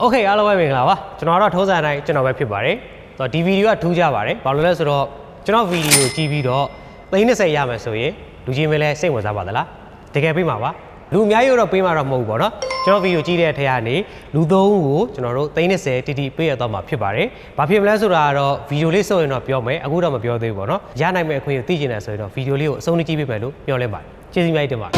โอเคအားလုံးပဲမင်္ဂလာပါကျွန်တော်ကတော့ထုံးစံအတိုင်းကျွန်တော်ပဲဖြစ်ပါတယ်ဆိုတော့ဒီဗီဒီယိုကထူးကြပါတယ်ဘာလို့လဲဆိုတော့ကျွန်တော်ဗီဒီယိုကြည့်ပြီးတော့30ရမယ်ဆိုရင်လူချင်းမလဲစိတ်ဝင်စားပါသလားတကယ်ပေးမှာပါလူအများကြီးတော့ပေးမှာတော့မဟုတ်ဘူးပေါ့နော်ကျွန်တော်ဗီဒီယိုကြည့်တဲ့အထက်ကနေလူသုံးဦးကိုကျွန်တော်တို့30တီတီပေးရတော့မှာဖြစ်ပါတယ်ဘာဖြစ်မလဲဆိုတာကတော့ဗီဒီယိုလေးစုံရင်တော့ပြောမယ်အခုတော့မပြောသေးဘူးပေါ့နော်ရနိုင်မယ့်အခွင့်အရေးသိချင်တယ်ဆိုရင်တော့ဗီဒီယိုလေးကိုအဆုံးထိကြည့်ပေးမယ်လို့ပြောလဲပါတယ်ကျေးဇူးများတင်ပါတယ်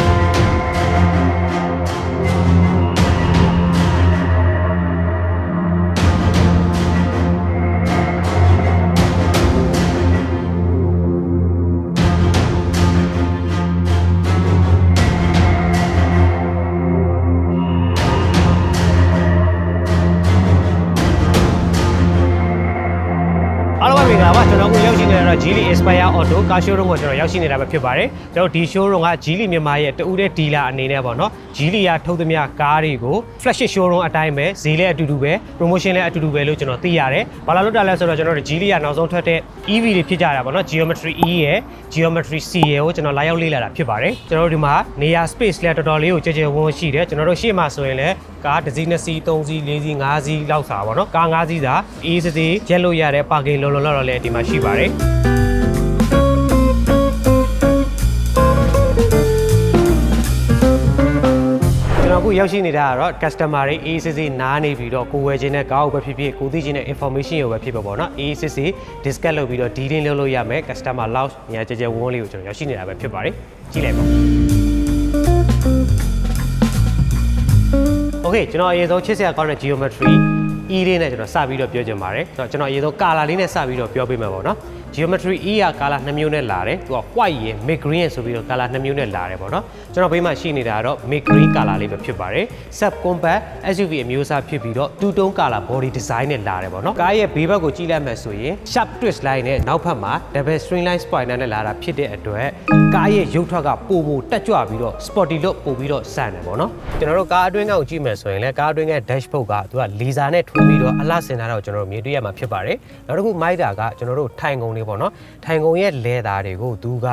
င်္ဂလာပါကျွန်တော်အခုရောက်ရှိနေတာတော့ Geely Inspire Auto car showroom ကိုကျွန်တော်ရောက်ရှိနေတာပဲဖြစ်ပါတယ်ကျွန်တော်ဒီ showroom က Geely မြန်မာရဲ့တူဦးတဲ့ dealer အနေနဲ့ပေါ့နော် Geely ကထုတ်သမျှကားတွေကို flagship showroom အတိုင်းပဲဈေးလည်းအတူတူပဲ promotion လည်းအတူတူပဲလို့ကျွန်တော်သိရတယ်ဘာလို့လဲဆိုတော့ကျွန်တော်တို့ Geely ကနောက်ဆုံးထွက်တဲ့ EV တွေဖြစ်ကြတာပေါ့နော် Geometry E ရယ် Geometry C ရယ်ကိုကျွန်တော်လာရောက်လေ့လာတာဖြစ်ပါတယ်ကျွန်တော်တို့ဒီမှာနေရာ space လည်းတော်တော်လေးကိုကြည်ကြဲဝန်းဝန်းရှိတယ်ကျွန်တော်တို့ရှေ့မှာဆိုရင်လည်းကားတစ်စီးနှစ်စီးသုံးစီးလေးစီးငါးစီးလောက်စာပေါ့နော်ကားငါးစီးစာအေးစစ်စစ်ရက်လို့ရတဲ့ parking လုံးလုံးလောက်တော့လည်းဒီမှာရှိပါတယ်အခုရောက်ရှိနေတာကတော့ customer တွေ ACC နားနေပြီးတော့ကိုဝယ်ခြင်းနဲ့ကားကိုပဲဖြစ်ဖြစ်ကိုသိခြင်းနဲ့ information ကိုပဲဖြစ်ပါပေါ့နော် ACC discount လုပ်ပြီးတော့ dealing လုပ်လို့ရမယ် customer lounge ညာကြဲကြဲဝန်းလေးကိုကျွန်တော်ရောက်ရှိနေတာပဲဖြစ်ပါတယ်ကြည့်လိုက်ပါ Okay ကျွန်တော်အရင်ဆုံးချစ်စရာကောင်းတဲ့ geometry E လေးနဲ့ကျွန်တော်စပြီးတော့ပြောချင်ပါတယ်ဆိုတော့ကျွန်တော်အရင်ဆုံး color လေးနဲ့စပြီးတော့ပြောပေးမယ်ပေါ့နော် geometry E က color နှစ်မျိုးနဲ့လာတယ်သူက white ရယ် mid green ရယ်ဆိုပြီးတော့ color နှစ်မျိုးနဲ့လာတယ်ပေါ့နော်ကျွန်တော်ဘေးမှာရှိနေတာကတော့ mid green color လေးပဲဖြစ်ပါတယ် sub compact SUV အမျိုးအစားဖြစ်ပြီးတော့ two tone color body design နဲ့လာတယ်ပေါ့နော်ကားရဲ့ဘေးဘက်ကိုကြည့်လိုက်မယ်ဆိုရင် sharp twist line နဲ့နောက်ဘက်မှာ double string line spoiler နဲ့လာတာဖြစ်တဲ့အတွက်ကားရဲ့ရုပ်ထွက်ကပိုပိုတက်ကြွပြီးတော့ sporty look ပိုပြီးတော့ဆန်တယ်ပေါ့နော်ကျွန်တော်တို့ကားအတွင်းကောင်ကြည့်မယ်ဆိုရင်လည်းကားအတွင်းက dashboard ကသူကလေဆာနဲ့ထိုးပြီးတော့အလှဆင်တာတော့ကျွန်တော်တို့မြင်တွေ့ရမှာဖြစ်ပါတယ်နောက်တစ်ခုမိုက်တာကကျွန်တော်တို့ထိုင်ကုန်လေးပေါ့နော်ထိုင်ကုန်ရဲ့ leather တွေကိုသူက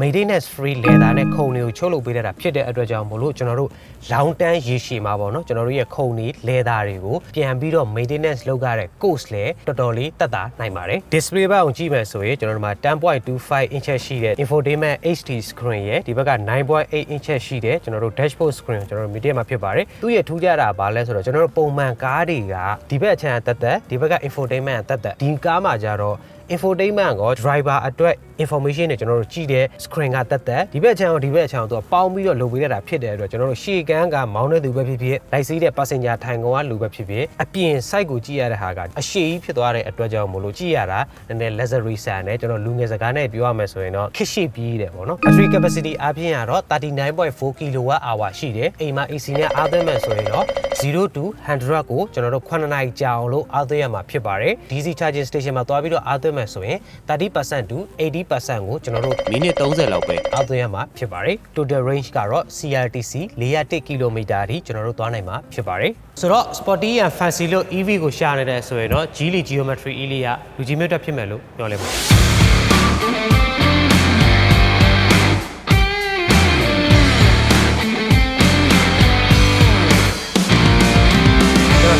maintenance free leather နဲ့ခုံတွေကိုချုပ်လုပ်ပေးတတ်တာဖြစ်တဲ့အတွက်ကြောင့်မို့လို့ကျွန်တော်တို့ long term ရေရှည်မှာပေါ့နော်ကျွန်တော်တို့ရဲ့ခုံတွေ leather တွေကိုပြန်ပြီးတော့ maintenance လုပ်ရတဲ့ cost လည်းတော်တော်လေးတက်တာနိုင်ပါတယ် display ဘက်အောင်ကြည့်မယ်ဆိုရင်ကျွန်တော်တို့မှာ10.25 inch ရှိတဲ့ infotainment HD screen ရဲ့ဒီဘက်က9.8 inch ရှိတဲ့ကျွန်တော်တို့ dashboard screen ကိုကျွန်တော်တို့ media မှာဖြစ်ပါတယ်သူ့ရဲ့ထူးခြားတာဘာလဲဆိုတော့ကျွန်တော်တို့ပုံမှန်ကားတွေကဒီဘက်အချမ်းတက်တက်ဒီဘက်က infotainment တက်တက်ဒီကားမှာကြတော့ infotainment ကို driver အတွက် information တွေကျွန်တော်တို့ကြည့်တဲ့ screen ကတက်တက်ဒီဘက်အချမ်းကိုဒီဘက်အချမ်းကိုသူကပေါင်းပြီးတော့လုပ်ပေးရတာဖြစ်တဲ့အတွက်ကျွန်တော်တို့ရှေ့ကန်းကမောင်းတဲ့သူပဲဖြစ်ဖြစ်လိုက်စီးတဲ့ passenger ထိုင်ကုန်ကလူပဲဖြစ်ဖြစ်အပြင် site ကိုကြည့်ရတဲ့ဟာကအရှိကြီးဖြစ်သွားတဲ့အတွက်ကြောင့်မို့လို့ကြည့်ရတာနည်းနည်း luxury ဆန်တယ်ကျွန်တော်လူငယ်စကားနဲ့ပြောရမယ်ဆိုရင်တော့ခက်ရှိပြီးတယ်ပေါ့နော် battery capacity အပြင်ကတော့39.4 kWh ရှိတယ်အိမ်မှာ AC နဲ့အားသွင်းမယ်ဆိုရင်တော့0 to 100ကိုကျွန်တော်တို့9နာရီကြာအောင်လို့အားသွင်းရမှာဖြစ်ပါတယ် DC charging station မှာသွားပြီးတော့အားသွင်းမယ်ဆိုရင်30% to 80%ကိုကျွန်တော်တို့မိနစ်30လောက်ပဲအားသွင်းရမှာဖြစ်ပါတယ် total range ကတော့ CRTC 401 km အထိကျွန်တော်တို့သွားနိုင်မှာဖြစ်ပါတယ်ဆိုတော့ sporty and fancy လို့ EV ကိုရှာနေတယ်ဆိုရင်တော့ Geely Geometry E လေးကလူကြီးမြတ်တက်ဖြစ်မယ်လို့ပြောလိုက်ပါ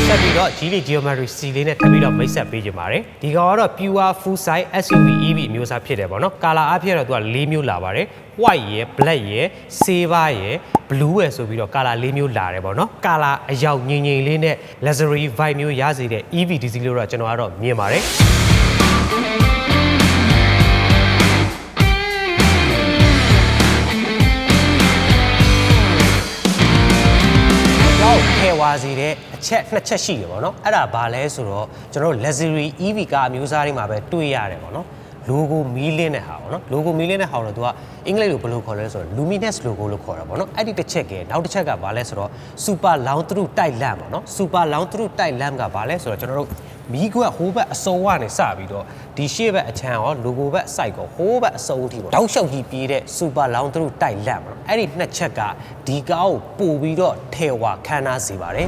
ဆက်ပြီးတော့ Geely Geometry C လေးနဲ့ထပ်ပြီးတော့မိတ်ဆက်ပေးကြပါတယ်ဒီကောင်ကတော့ pure full size SUV EV အမျိုးအစားဖြစ်တယ်ပေါ့နော်ကာလာအဖြစ်တော့သူက၄မျိုးလာပါတယ် white ရယ် black ရယ် silver ရယ် blue ရယ်ဆိုပြီးတော့ကာလာ၄မျိုးလာတယ်ပေါ့နော်ကာလာအရောက်ငြိမ်ငြိမ်လေးနဲ့ luxury vibe မျိုးရစေတဲ့ EV diesel လို့တော့ကျွန်တော်ကတော့မြင်ပါတယ် စီတဲ့အချက်နှစ်ချက်ရှိတယ်ပေါ့နော်အဲ့ဒါဘာလဲဆိုတော့ကျွန်တော်တို့ luxury EV ကားအမျိုးအစားတွေမှာပဲတွေ့ရတယ်ပေါ့နော် logo မီးလင်းတဲ့ဟာပေါ့နော် logo မီးလင်းတဲ့ဟာတော့သူကအင်္ဂလိပ်လိုဘယ်လိုခေါ်လဲဆိုတော့ luminous logo လို့ခေါ်တာပေါ့နော်အဲ့ဒီတစ်ချက်ကနောက်တစ်ချက်ကဘာလဲဆိုတော့ super long through tight lamp ပေါ့နော် super long through tight lamp ကဘာလဲဆိုတော့ကျွန်တော်တို့ မီးခွက်ဟိုးဘက်အစုံကနေစပြီးတော့ဒီရှေ့ဘက်အချမ်းရော logo ဘက် site ကိုဟိုးဘက်အစုံအထိပေါ့တောက်လျှောက်ကြီးပြေးတဲ့ super long through tight lamp ပေါ့နော်အဲ့ဒီနှစ်ချက်ကဒီကားကိုပို့ပြီးတော့ထဲဝါခမ်းနားစေပါတယ်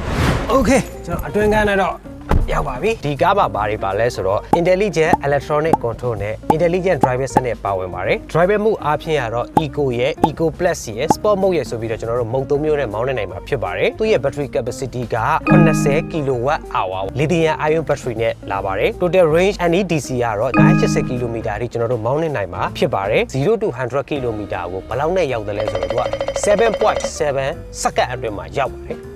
okay ကျွန်တော်အတွင်းကန်းနဲ့တော့ ရောက်ပါပြီဒီကားမှာဘာတွေပါလဲဆိုတော့ intelligent electronic control နဲ့ intelligent driver စနစ်ပါဝင်ပါတယ် driver မှုအားဖြင့်ကတော့ eco ရဲ့ eco plus ရဲ့ sport mode ရဲ့ဆိုပြီးတော့ကျွန်တော်တို့မုံသုံးမျိုးနဲ့မောင်းနေနိုင်မှာဖြစ်ပါတယ်သူ့ရဲ့ battery capacity က80 kWh lithium ion battery နဲ့လာပါတယ် total range NEDC ကတော့980 km အထိကျွန်တော်တို့မောင်းနေနိုင်မှာဖြစ်ပါတယ်0 to 100 km ကိုဘယ်လောက်နဲ့ရောက်တယ်လဲဆိုတော့သူက7.7စက္ကန့်အတွင်းမှာရောက်ပါတယ်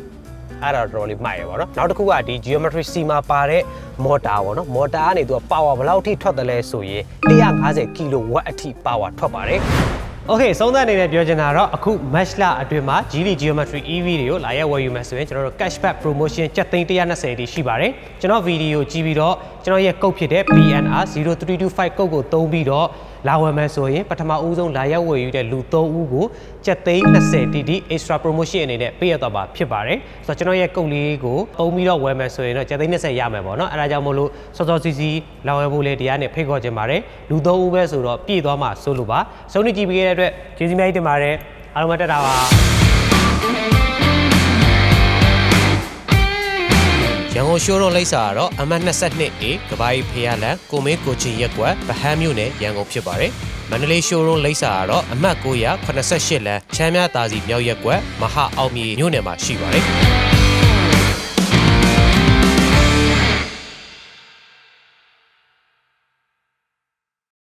အဲ့ဒါတော့တော်တော်လေးမှိုက်ရပါတော့နောက်တစ်ခုကဒီ geometry C မှာပါတဲ့ motor ပေါ့နော် motor ကနေသူက power ဘယ်လောက်ထိထွက်တယ်လဲဆိုရင်150 kW အထိ power ထွက်ပါတယ် Okay ဆုံးသက်အနေနဲ့ပြောချင်တာတော့အခု match လအတွင်းမှာ GD Geometry EV တွေကိုလာရောက်ဝယ်ယူမယ်ဆိုရင်ကျွန်တော်တို့ cashback promotion ကျပ်သိန်း120တိရှိပါတယ်ကျွန်တော်ဗီဒီယိုကြည့်ပြီးတော့ကျွန်တော်ရဲ့ကုတ်ဖြစ်တဲ့ PNR 0325ကုတ်ကိုသုံးပြီးတော့လာဝယ်မယ်ဆိုရင်ပထမဦးဆုံးလာရောက်ဝယ်ယူတဲ့လူ3ဦးကို ကျပ်သိန်း20တိတိ extra promotion အနေနဲ့ပေးရတော့ပါဖြစ်ပါတယ်ဆိုတော့ကျွန်တော်ရဲ့ကုတ်လေးကိုသုံးပြီးတော့ဝယ်မယ်ဆိုရင်တော့ကျပ်သိန်း20ရမယ်ပေါ့နော်အဲဒါကြောင့်မို့လို့စောစောစီးစီးလာဝယ်ဖို့လေတရားနဲ့ဖိတ်ခေါ်ခြင်းပါတယ်လူ3ဦးပဲဆိုတော့ပြည့်သွားမှာဆိုလို့ပါစုံနေကြည့်ပေးခဲ့တဲ့အတွက်ကျေးဇူးများကြီးတင်ပါတယ်အားလုံးပဲတက်တာပါ ရန်ကုန်ရှိုးရုံလိပ်စာကတော့အမှတ် 22A ကဘာကြီးဖေရလန်ကိုမင်းကိုချင်ရက်ကွက်ဗဟန်းမြို့နယ်ရန်ကုန်ဖြစ်ပါတယ်။မန္တလေးရှိုးရုံလိပ်စာကတော့အမှတ်988လမ်းချမ်းမြသာစီမြောက်ရက်ကွက်မဟာအောင်မြေမြို့နယ်မှာရှိပါတယ်။